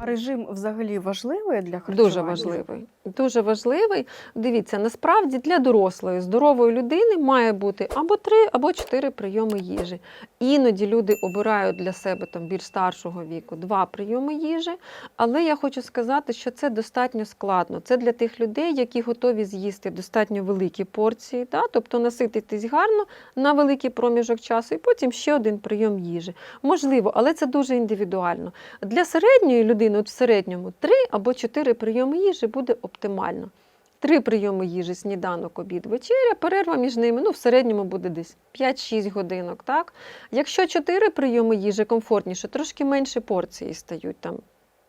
А режим взагалі важливий для харчування? Дуже важливий. Дуже важливий. Дивіться, насправді для дорослої здорової людини має бути або три, або чотири прийоми їжі. Іноді люди обирають для себе там більш старшого віку два прийоми їжі. Але я хочу сказати, що це достатньо складно. Це для тих людей, які готові з'їсти достатньо великі порції, да? тобто насититись гарно на великий проміжок часу, і потім ще один прийом їжі. Можливо, але це дуже індивідуально. Для середньої людини, от в середньому, три або чотири прийоми їжі буде оптимально. Три прийоми їжі, сніданок, обід, вечеря, перерва між ними, ну, в середньому буде десь 5-6 годинок. Так? Якщо чотири прийоми їжі комфортніше, трошки менше порції стають там.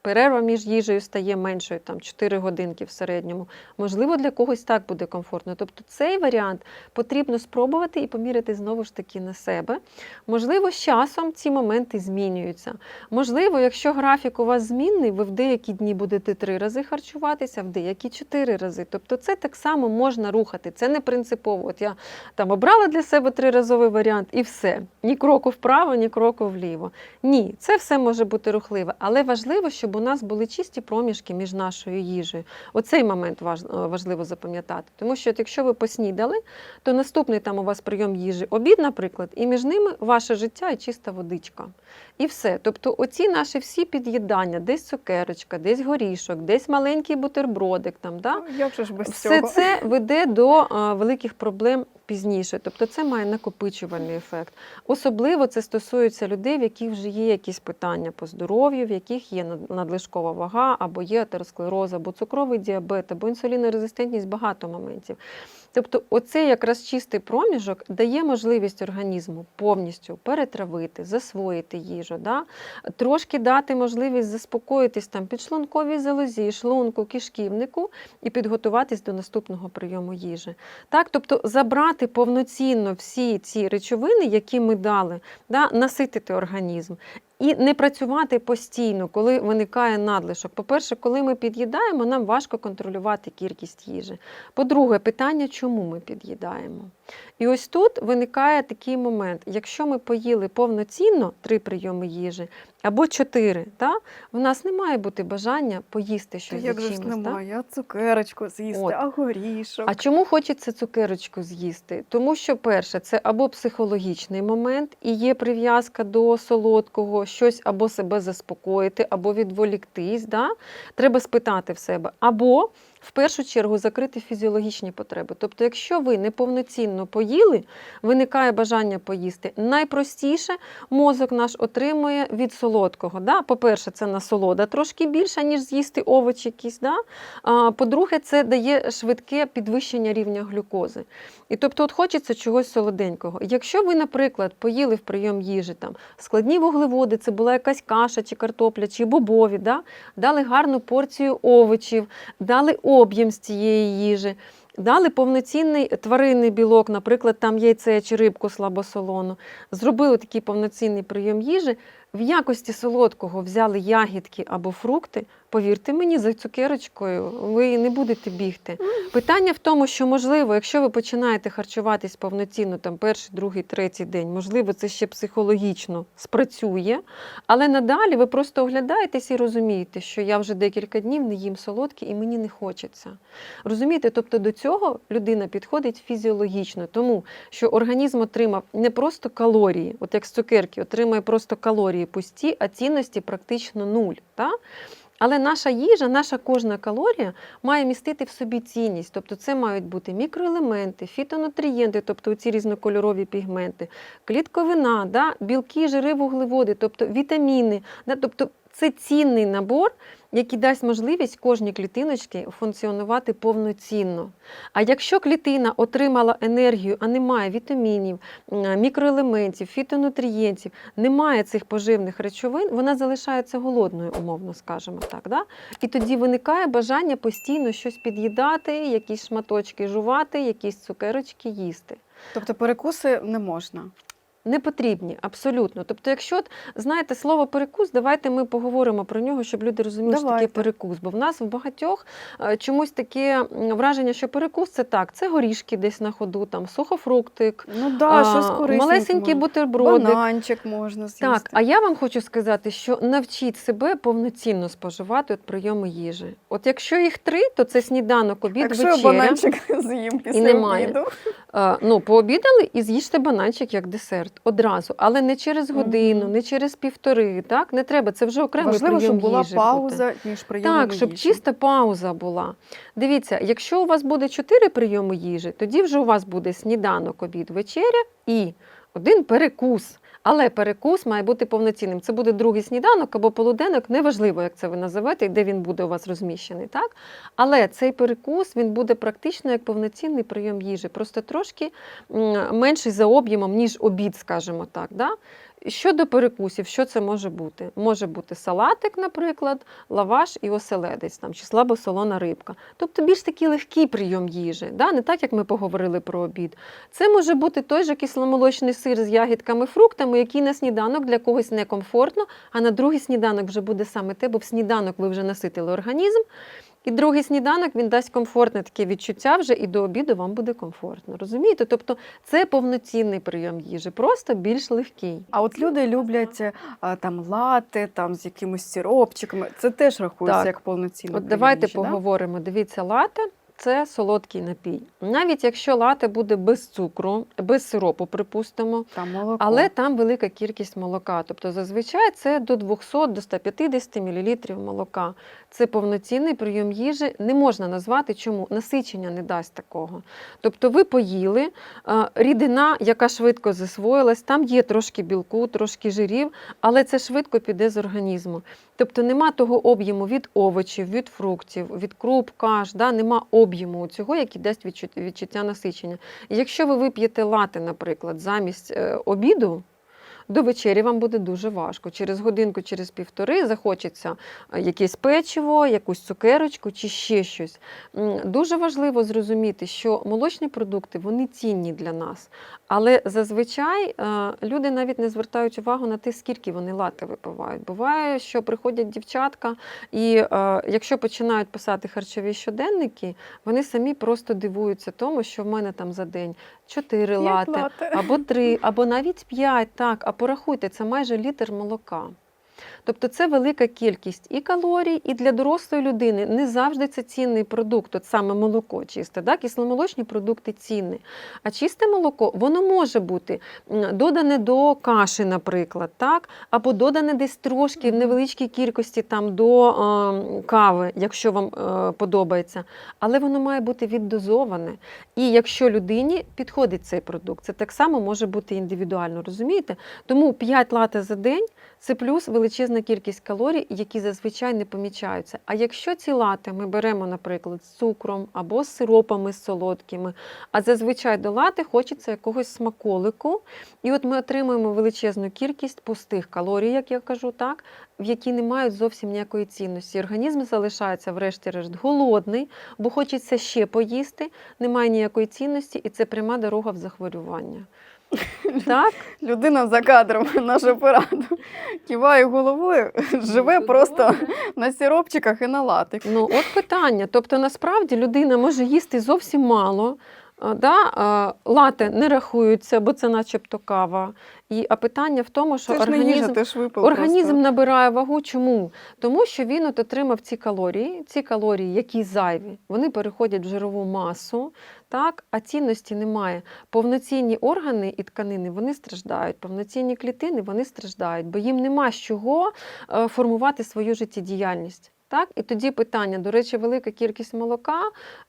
Перерва між їжею стає меншою, там 4 годинки в середньому. Можливо, для когось так буде комфортно. Тобто цей варіант потрібно спробувати і поміряти знову ж таки на себе. Можливо, з часом ці моменти змінюються. Можливо, якщо графік у вас змінний, ви в деякі дні будете три рази харчуватися, в деякі чотири рази. Тобто це так само можна рухати. Це не принципово. От я там обрала для себе триразовий варіант і все. Ні кроку вправо, ні кроку вліво. Ні, це все може бути рухливе, але важливо, щоб у нас були чисті проміжки між нашою їжею. Оцей момент важ- важливо запам'ятати. Тому що якщо ви поснідали, то наступний там у вас прийом їжі обід, наприклад, і між ними ваше життя і чиста водичка. І все. Тобто, оці наші всі під'їдання, десь цукерочка, десь горішок, десь маленький бутербродик. Там, да? Ну, Як же ж без Все цього? це веде до а, великих проблем пізніше. Тобто це має накопичувальний ефект. Особливо це стосується людей, в яких вже є якісь питання по здоров'ю, в яких є надлишкова вага, або є атеросклероз, або цукровий діабет, або інсулінорезистентність, багато моментів. Тобто, оцей якраз чистий проміжок дає можливість організму повністю перетравити, засвоїти їжу, да? трошки дати можливість заспокоїтись там підшлунковій залозі, шлунку, кишківнику і підготуватись до наступного прийому їжі. Так, тобто забрати повноцінно всі ці речовини, які ми дали, да, наситити організм. І не працювати постійно, коли виникає надлишок. По-перше, коли ми під'їдаємо, нам важко контролювати кількість їжі. По-друге, питання, чому ми під'їдаємо. І ось тут виникає такий момент: якщо ми поїли повноцінно три прийоми їжі або чотири, та, в нас не має бути бажання поїсти щось як же ж немає, а цукерочку з'їсти, От. а горішок. А чому хочеться цукерочку з'їсти? Тому що, перше, це або психологічний момент, і є прив'язка до солодкого, щось або себе заспокоїти, або відволіктись. Да? Треба спитати в себе. Або в першу чергу закрити фізіологічні потреби. Тобто, якщо ви неповноцінно поїли, виникає бажання поїсти. Найпростіше мозок наш отримує від солодкого. Да? По-перше, це насолода трошки більша, ніж з'їсти овочі якісь. Да? По-друге, це дає швидке підвищення рівня глюкози. І тобто, от хочеться чогось солоденького. Якщо ви, наприклад, поїли в прийом їжі там складні вуглеводи, це була якась каша чи картопля, чи бобові, да? дали гарну порцію овочів, дали об'єм з цієї їжі. Дали повноцінний тваринний білок, наприклад, там яйце чи рибку слабосолону. Зробили такий повноцінний прийом їжі. В якості солодкого взяли ягідки або фрукти. Повірте мені, за цукерочкою ви не будете бігти. Питання в тому, що можливо, якщо ви починаєте харчуватись повноцінно там перший, другий, третій день, можливо, це ще психологічно спрацює, але надалі ви просто оглядаєтесь і розумієте, що я вже декілька днів не їм солодкі і мені не хочеться. Розумієте, тобто до цього людина підходить фізіологічно, тому що організм отримав не просто калорії, от як з цукерки, отримує просто калорії пусті, а цінності практично нуль. Та? Але наша їжа, наша кожна калорія має містити в собі цінність. Тобто це мають бути мікроелементи, фітонутрієнти, тобто ці різнокольорові пігменти, клітковина, да? білки, жири, вуглеводи, тобто вітаміни. Да? Тобто це цінний набор, який дасть можливість кожній клітиночці функціонувати повноцінно. А якщо клітина отримала енергію, а немає вітамінів, мікроелементів, фітонутрієнтів, немає цих поживних речовин, вона залишається голодною, умовно скажемо так. Да? І тоді виникає бажання постійно щось під'їдати, якісь шматочки жувати, якісь цукерочки їсти. Тобто перекуси не можна. Не потрібні абсолютно. Тобто, якщо знаєте слово перекус, давайте ми поговоримо про нього, щоб люди розуміли, що таке перекус. Бо в нас в багатьох е, чомусь таке враження, що перекус це так, це горішки десь на ходу, там сухофруктик, Ну да, а, щось малесенький бутербродик. Бананчик можна з'їсти. Так, а я вам хочу сказати, що навчіть себе повноцінно споживати от прийоми їжі. От якщо їх три, то це сніданок, обід, Якщо вечеря. бананчик з'їм після немає. обіду. Е, ну, пообідали і з'їжте бананчик як десерт одразу, але не через годину, не через півтори. Так не треба. Це вже окремо Важливо, прийом щоб була їжі бути. ніж прийом. Так, Так, щоб чиста пауза була. Дивіться, якщо у вас буде чотири прийоми їжі, тоді вже у вас буде сніданок, обід, вечеря і один перекус. Але перекус має бути повноцінним. Це буде другий сніданок або полуденок, неважливо, як це ви називаєте, і де він буде у вас розміщений. Так? Але цей перекус він буде практично як повноцінний прийом їжі, просто трошки менший за об'ємом, ніж обід, скажімо так. Да? Щодо перекусів, що це може бути? Може бути салатик, наприклад, лаваш і оселедець, там, чи слабосолона рибка. Тобто більш такий легкий прийом їжі, да? не так, як ми поговорили про обід. Це може бути той же кисломолочний сир з ягідками, фруктами, який на сніданок для когось некомфортно, а на другий сніданок вже буде саме те, бо в сніданок ви вже наситили організм. І другий сніданок він дасть комфортне таке відчуття вже, і до обіду вам буде комфортно. Розумієте? Тобто це повноцінний прийом їжі, просто більш легкий. А от люди люблять а, там лати, там з якимось сиропчиками. Це теж рахується Так. як повноцінний От прийом давайте їжі, да? поговоримо. Дивіться, лате це солодкий напій. Навіть якщо лате буде без цукру, без сиропу, припустимо, Там молоко. але там велика кількість молока. Тобто зазвичай це до 200 до 150 мл молока. Це повноцінний прийом їжі. Не можна назвати чому насичення не дасть такого. Тобто ви поїли рідина, яка швидко засвоїлась, там є трошки білку, трошки жирів, але це швидко піде з організму. Тобто нема того об'єму від овочів, від фруктів, від круп, каш, да? нема об'єму цього, який дасть відчуття, насичення. Якщо ви вип'єте лати, наприклад, замість е, обіду, до вечері вам буде дуже важко. Через годинку, через півтори захочеться е, якесь печиво, якусь цукерочку чи ще щось. Дуже важливо зрозуміти, що молочні продукти вони цінні для нас. Але зазвичай е, люди навіть не звертають увагу на те, скільки вони лати випивають. Буває, що приходять дівчатка, і е, якщо починають писати харчові щоденники, вони самі просто дивуються тому, що в мене там за день 4 П'ять лати, або 3, або навіть 5, так, а порахуйте, це майже літр молока. Тобто це велика кількість і калорій, і для дорослої людини не завжди це цінний продукт, от саме молоко чисте. Да? Кисломолочні продукти цінні. А чисте молоко воно може бути додане до каші, наприклад, так? або додане десь трошки в невеличкій кількості там, до е, кави, якщо вам е, подобається. Але воно має бути віддозоване. І якщо людині підходить цей продукт, це так само може бути індивідуально, розумієте? Тому 5 лате за день це плюс величезна кількість калорій, які зазвичай не помічаються. А якщо ці лати ми беремо, наприклад, з цукром або з сиропами солодкими, а зазвичай до лати хочеться якогось смаколику, і от ми отримуємо величезну кількість пустих калорій, як я кажу, так, в які не мають зовсім ніякої цінності. Організм залишається, врешті-решт, голодний, бо хочеться ще поїсти, немає ніякої цінності, і це пряма дорога в захворювання. Так? Людина за кадром, наш оператор, киває головою, живе просто на сиропчиках і на латик. Ну, от питання. Тобто, насправді людина може їсти зовсім мало. А, Да? Лати не рахуються, бо це начебто кава. І, а питання в тому, що Це ж не організм, їжа, ти ж випив організм просто. набирає вагу. Чому? Тому що він от отримав ці калорії, ці калорії, які зайві, вони переходять в жирову масу, так? а цінності немає. Повноцінні органи і тканини вони страждають, повноцінні клітини вони страждають, бо їм нема з чого е, формувати свою життєдіяльність. Так? І тоді питання, до речі, велика кількість молока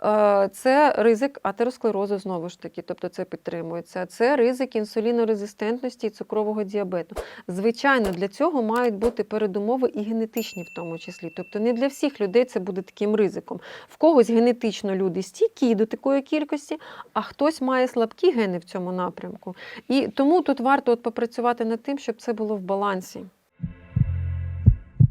е, це ризик атеросклерозу знову ж таки, тобто це підтримується. Це ризик інсулінорезистентності і цукрового діабету. Звичайно, для цього мають бути передумови і генетичні в тому числі. Тобто не для всіх людей це буде таким ризиком. В когось генетично люди стійкі до такої кількості, а хтось має слабкі гени в цьому напрямку. І тому тут варто от попрацювати над тим, щоб це було в балансі.